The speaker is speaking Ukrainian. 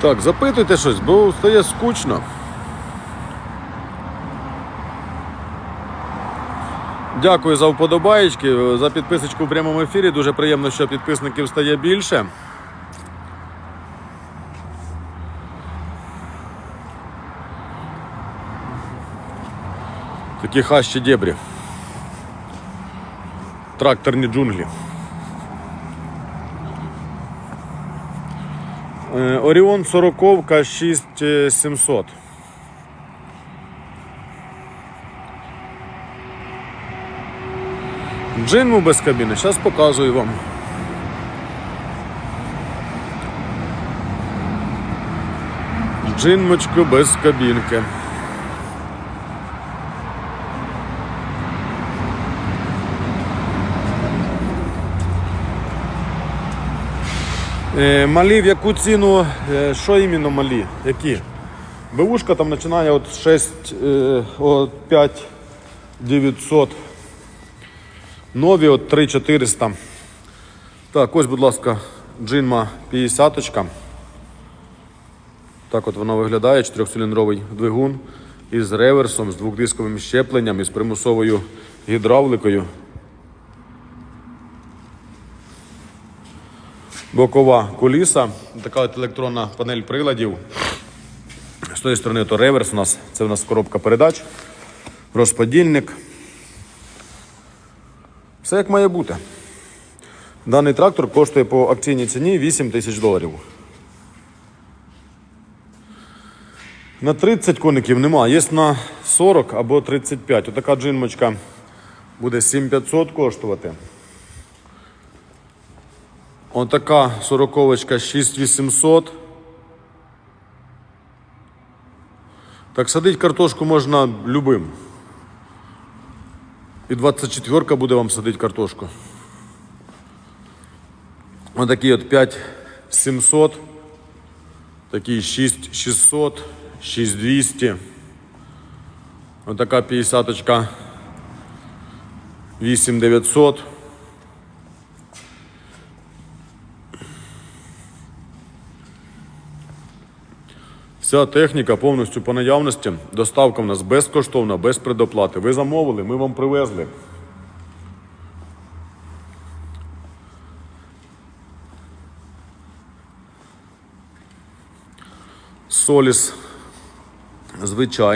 Так, запитуйте щось, бо стає скучно. Дякую за вподобаєчки, за підписочку в прямому ефірі. Дуже приємно, що підписників стає більше. Такі хащі дебрі. Тракторні джунглі. Оріон 40 6700. Джинму без кабіни, зараз показую вам. Джинмочку без кабінки. Малі в яку ціну? Е, Що іменно малі? Які? Бушка там починає от 6, е, от 5 900. Нові от 3 400. Так, ось, будь ласка, джинма 50 -очка. Так от вона виглядає, чотирьохциліндровий двигун із реверсом, з двохдисковим щепленням, із примусовою гідравликою. Бокова куліса, така от електронна панель приладів. З тої сторони то реверс у нас, це у нас коробка передач, розподільник. Все як має бути. Даний трактор коштує по акційній ціні 8 тисяч доларів. На 30 коників нема, є на 40 або 35. Отака джинмочка буде 7500 коштувати. Отака сороковочка 6800. Так садить картошку можна любим. І 24 буде вам садити картошку. Отакий от 5700. Такий 6600, 6200. Отака 50 8900. Вся техніка повністю по наявності. Доставка в нас безкоштовна, без предоплати. Ви замовили, ми вам привезли. Соліс. Звичайно.